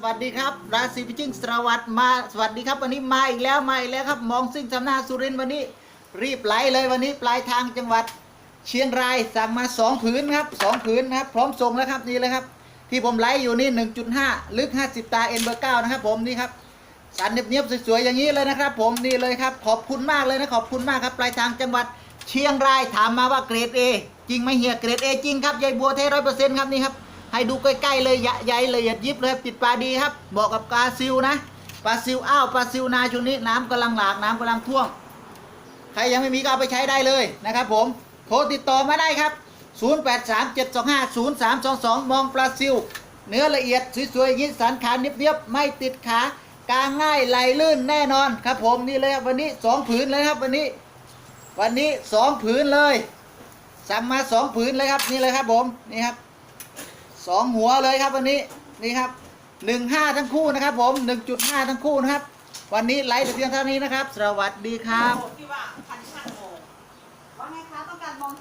สวัสดีครับ ราศีพิจิกสรวัตรมาสวัสดีครับวันนี้มาอีกแล้วมาอีกแล้วครับมองซิ่งทำหน้าสุรินทร์วันนี้ รีบไหลเลยวันนี้ปลายทางจังหวัด เชียงรายสั่งมาสองผืนครับสองผืนนะครับพร้อมส่งแล้วครับนี่เลยครับ ที่ผมไลฟ์อยู่นี่1.5 ลึก 50 ตาเอ็นเบอร์เก้านะครับผมนี่ครับสันเนียบๆสวยๆอย่างนี้เลยนะครับ ผมนี่เลยครับ ขอบคุณมากเลยนะขอบคุณมากครับปลายทางจังหวัดเชียงรายถามมาว่าเกรด A จริงไหมเฮียเกรด A จริงครับยายบัวเทร้อยเปอร์เซ็นต์ครับนี่ครับ ให้ดูใกล้ๆเลยยะใยละเอียดยิบเลยติดปลาดีครับเหมาะกับปลาซิวนะปลาซิวอ้าวปลาซิวนาช่วงนี้น้ำกำลังหลากน้ำกำลังท่วมใครยังไม่มีก็เอาไปใช้ได้เลยนะครับ ผมโทรติดต่อมาได้ครับ 0837250322 มองปลาซิว เนื้อละเอียดสวยๆอย่างนี้สันขานเนียบๆไม่ติดขากางง่ายไหลลื่นแน่นอนครับ ผมนี่เลยครับวันนี้สองผืนเลยครับวันนี้ วันนี้สองผืนเลยสั่งมาสองผืนเลยครับนี่เลยครับผมนี่ครับ สองหัวเลยครับวันนี้นี่ครับหนึ่งห้าทั้งคู่นะครับ ผมหนึ่งจุดห้าทั้งคู่นะครับ วันนี้ไลฟ์แต่เพียงเท่านี้นะครับ สวัสดีครับ ที่ว่าพันช่างโมว่าไงคะต้องการมอง